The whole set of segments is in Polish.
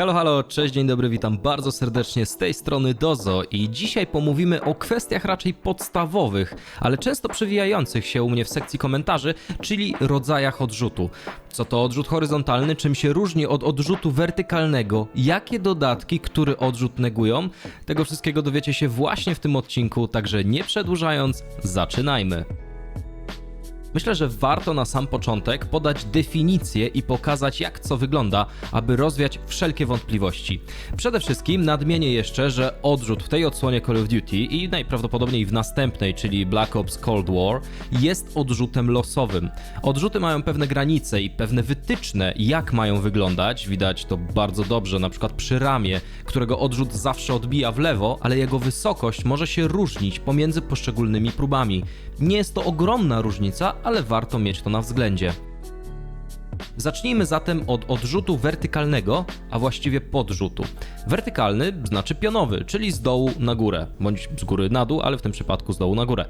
Halo, halo, cześć, dzień dobry, witam bardzo serdecznie z tej strony Dozo i dzisiaj pomówimy o kwestiach raczej podstawowych, ale często przewijających się u mnie w sekcji komentarzy, czyli rodzajach odrzutu. Co to odrzut horyzontalny, czym się różni od odrzutu wertykalnego, jakie dodatki, który odrzut negują, tego wszystkiego dowiecie się właśnie w tym odcinku, także nie przedłużając, zaczynajmy. Myślę, że warto na sam początek podać definicję i pokazać, jak co wygląda, aby rozwiać wszelkie wątpliwości. Przede wszystkim nadmienię jeszcze, że odrzut w tej odsłonie Call of Duty i najprawdopodobniej w następnej, czyli Black Ops Cold War, jest odrzutem losowym. Odrzuty mają pewne granice i pewne wytyczne, jak mają wyglądać. Widać to bardzo dobrze, na przykład przy ramie, którego odrzut zawsze odbija w lewo, ale jego wysokość może się różnić pomiędzy poszczególnymi próbami. Nie jest to ogromna różnica, ale warto mieć to na względzie. Zacznijmy zatem od odrzutu wertykalnego, a właściwie podrzutu. Wertykalny znaczy pionowy, czyli z dołu na górę, bądź z góry na dół, ale w tym przypadku z dołu na górę.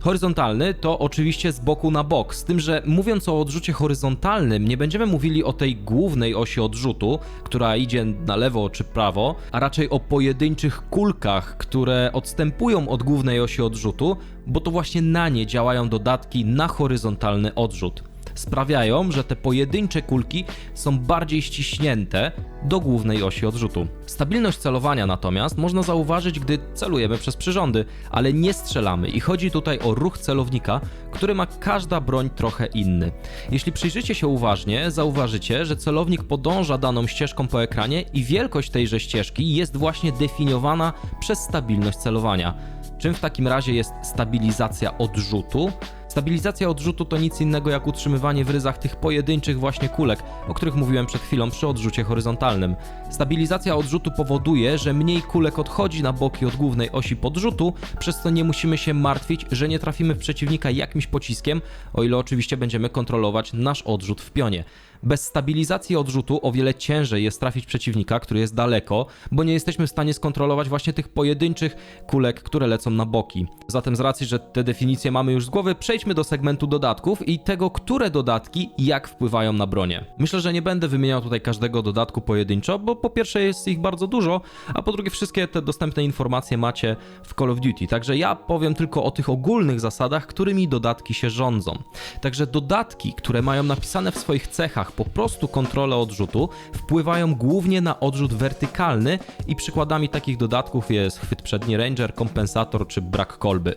Horyzontalny to oczywiście z boku na bok, z tym, że mówiąc o odrzucie horyzontalnym, nie będziemy mówili o tej głównej osi odrzutu, która idzie na lewo czy prawo, a raczej o pojedynczych kulkach, które odstępują od głównej osi odrzutu, bo to właśnie na nie działają dodatki na horyzontalny odrzut sprawiają, że te pojedyncze kulki są bardziej ściśnięte do głównej osi odrzutu. Stabilność celowania natomiast można zauważyć, gdy celujemy przez przyrządy, ale nie strzelamy i chodzi tutaj o ruch celownika, który ma każda broń trochę inny. Jeśli przyjrzycie się uważnie, zauważycie, że celownik podąża daną ścieżką po ekranie i wielkość tejże ścieżki jest właśnie definiowana przez stabilność celowania. Czym w takim razie jest stabilizacja odrzutu? Stabilizacja odrzutu to nic innego jak utrzymywanie w ryzach tych pojedynczych właśnie kulek, o których mówiłem przed chwilą przy odrzucie horyzontalnym. Stabilizacja odrzutu powoduje, że mniej kulek odchodzi na boki od głównej osi podrzutu, przez co nie musimy się martwić, że nie trafimy w przeciwnika jakimś pociskiem, o ile oczywiście będziemy kontrolować nasz odrzut w pionie. Bez stabilizacji odrzutu o wiele ciężej jest trafić przeciwnika, który jest daleko, bo nie jesteśmy w stanie skontrolować właśnie tych pojedynczych kulek, które lecą na boki. Zatem z racji, że te definicje mamy już z głowy, przejdźmy do segmentu dodatków i tego, które dodatki jak wpływają na bronię. Myślę, że nie będę wymieniał tutaj każdego dodatku pojedynczo, bo po pierwsze jest ich bardzo dużo, a po drugie wszystkie te dostępne informacje macie w Call of Duty. Także ja powiem tylko o tych ogólnych zasadach, którymi dodatki się rządzą. Także dodatki, które mają napisane w swoich cechach po prostu kontrolę odrzutu wpływają głównie na odrzut wertykalny i przykładami takich dodatków jest chwyt przedni ranger, kompensator czy brak kolby.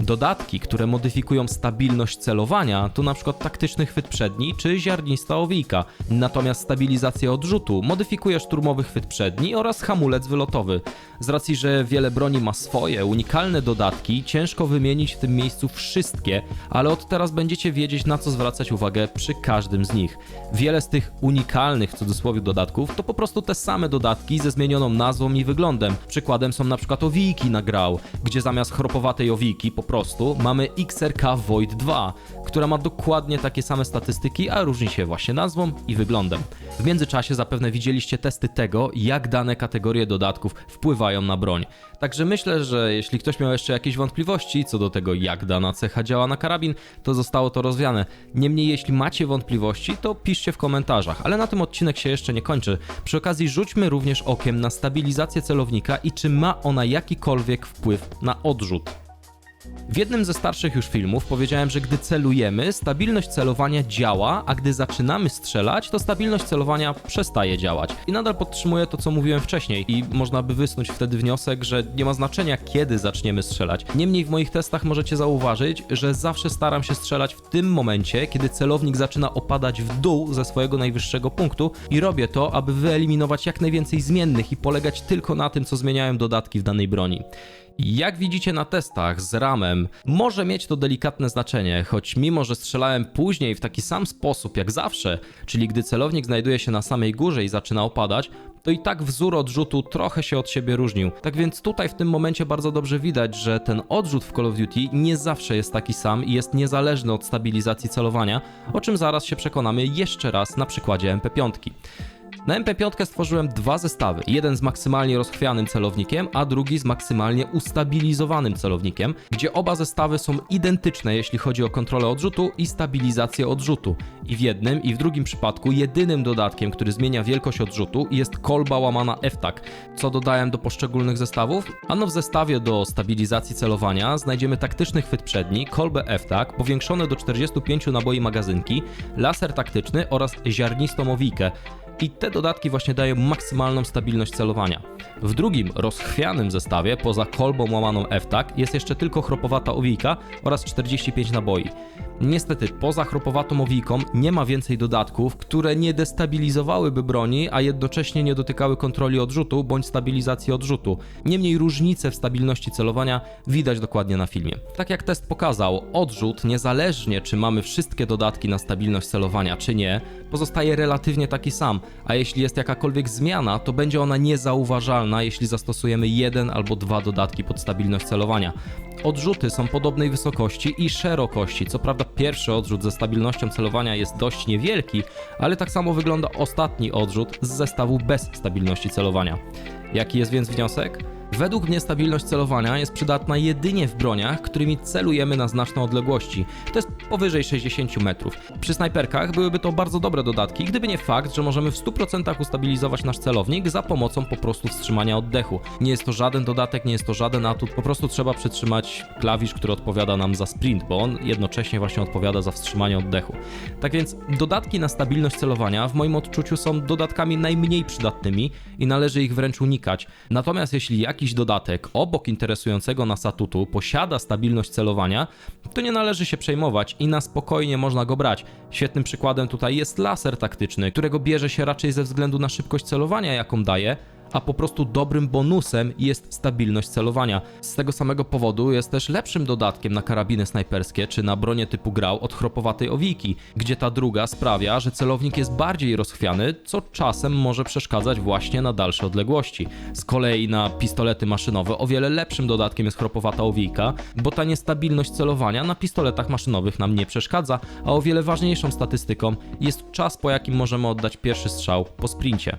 Dodatki, które modyfikują stabilność celowania to przykład taktyczny chwyt przedni czy ziarnista owijka. Natomiast stabilizacja odrzutu modyfikuje szturmowy chwyt przedni oraz hamulec wylotowy. Z racji, że wiele broni ma swoje unikalne dodatki, ciężko wymienić w tym miejscu wszystkie, ale od teraz będziecie wiedzieć na co zwracać uwagę przy każdym z nich. Wiele z tych unikalnych w cudzysłowie dodatków to po prostu te same dodatki ze zmienioną nazwą i wyglądem. Przykładem są na przykład owijki na grał, gdzie zamiast chropowatej owijki po prostu mamy XRK Void 2, która ma dokładnie takie same statystyki, a różni się właśnie nazwą i wyglądem. W międzyczasie zapewne widzieliście testy tego, jak dane kategorie dodatków wpływają na broń. Także myślę, że jeśli ktoś miał jeszcze jakieś wątpliwości co do tego, jak dana cecha działa na karabin, to zostało to rozwiane. Niemniej, jeśli macie wątpliwości, to piszcie w komentarzach. Ale na tym odcinek się jeszcze nie kończy. Przy okazji rzućmy również okiem na stabilizację celownika i czy ma ona jakikolwiek wpływ na odrzut. W jednym ze starszych już filmów powiedziałem, że gdy celujemy, stabilność celowania działa, a gdy zaczynamy strzelać, to stabilność celowania przestaje działać. I nadal podtrzymuję to, co mówiłem wcześniej, i można by wysnuć wtedy wniosek, że nie ma znaczenia, kiedy zaczniemy strzelać. Niemniej w moich testach możecie zauważyć, że zawsze staram się strzelać w tym momencie, kiedy celownik zaczyna opadać w dół ze swojego najwyższego punktu, i robię to, aby wyeliminować jak najwięcej zmiennych i polegać tylko na tym, co zmieniają dodatki w danej broni. Jak widzicie na testach z ramem, może mieć to delikatne znaczenie, choć mimo, że strzelałem później w taki sam sposób jak zawsze, czyli gdy celownik znajduje się na samej górze i zaczyna opadać, to i tak wzór odrzutu trochę się od siebie różnił. Tak więc tutaj w tym momencie bardzo dobrze widać, że ten odrzut w Call of Duty nie zawsze jest taki sam i jest niezależny od stabilizacji celowania, o czym zaraz się przekonamy jeszcze raz na przykładzie MP5. Na MP5 stworzyłem dwa zestawy. Jeden z maksymalnie rozchwianym celownikiem, a drugi z maksymalnie ustabilizowanym celownikiem, gdzie oba zestawy są identyczne, jeśli chodzi o kontrolę odrzutu i stabilizację odrzutu. I w jednym i w drugim przypadku jedynym dodatkiem, który zmienia wielkość odrzutu jest kolba łamana FTAC. Co dodałem do poszczególnych zestawów? Ano w zestawie do stabilizacji celowania znajdziemy taktyczny chwyt przedni, kolbę FTAC, powiększone do 45 naboi magazynki, laser taktyczny oraz ziarnistą owijkę. I te dodatki właśnie dają maksymalną stabilność celowania. W drugim, rozchwianym zestawie, poza kolbą łamaną FTAC, jest jeszcze tylko chropowata owijka oraz 45 naboi. Niestety, poza chropowatą owijką nie ma więcej dodatków, które nie destabilizowałyby broni, a jednocześnie nie dotykały kontroli odrzutu bądź stabilizacji odrzutu. Niemniej różnice w stabilności celowania widać dokładnie na filmie. Tak jak test pokazał, odrzut, niezależnie czy mamy wszystkie dodatki na stabilność celowania czy nie, pozostaje relatywnie taki sam, a jeśli jest jakakolwiek zmiana, to będzie ona niezauważalna, jeśli zastosujemy jeden albo dwa dodatki pod stabilność celowania. Odrzuty są podobnej wysokości i szerokości. Co prawda, pierwszy odrzut ze stabilnością celowania jest dość niewielki, ale tak samo wygląda ostatni odrzut z zestawu bez stabilności celowania. Jaki jest więc wniosek? Według mnie stabilność celowania jest przydatna jedynie w broniach, którymi celujemy na znaczne odległości. To jest powyżej 60 metrów. Przy snajperkach byłyby to bardzo dobre dodatki, gdyby nie fakt, że możemy w 100% ustabilizować nasz celownik za pomocą po prostu wstrzymania oddechu. Nie jest to żaden dodatek, nie jest to żaden atut, po prostu trzeba przytrzymać klawisz, który odpowiada nam za sprint, bo on jednocześnie właśnie odpowiada za wstrzymanie oddechu. Tak więc dodatki na stabilność celowania w moim odczuciu są dodatkami najmniej przydatnymi i należy ich wręcz unikać. Natomiast jeśli jakiś dodatek obok interesującego nas atutu posiada stabilność celowania, to nie należy się przejmować i na spokojnie można go brać. Świetnym przykładem tutaj jest laser taktyczny, którego bierze się raczej ze względu na szybkość celowania, jaką daje, a po prostu dobrym bonusem jest stabilność celowania. Z tego samego powodu jest też lepszym dodatkiem na karabiny snajperskie czy na bronie typu grał od chropowatej owijki, gdzie ta druga sprawia, że celownik jest bardziej rozchwiany, co czasem może przeszkadzać właśnie na dalsze odległości. Z kolei na pistolety maszynowe o wiele lepszym dodatkiem jest chropowata owijka, bo ta niestabilność celowania na pistoletach maszynowych nam nie przeszkadza, a o wiele ważniejszą statystyką jest czas, po jakim możemy oddać pierwszy strzał po sprincie.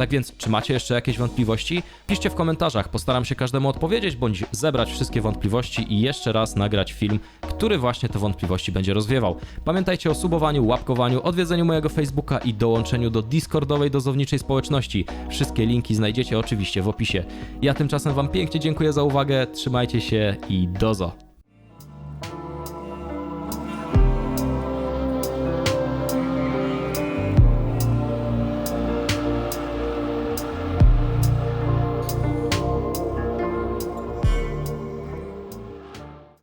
Tak więc, czy macie jeszcze jakieś wątpliwości? Piszcie w komentarzach, postaram się każdemu odpowiedzieć, bądź zebrać wszystkie wątpliwości i jeszcze raz nagrać film, który właśnie te wątpliwości będzie rozwiewał. Pamiętajcie o subowaniu, łapkowaniu, odwiedzeniu mojego Facebooka i dołączeniu do Discordowej dozowniczej społeczności. Wszystkie linki znajdziecie oczywiście w opisie. Ja tymczasem Wam pięknie dziękuję za uwagę, trzymajcie się i dozo!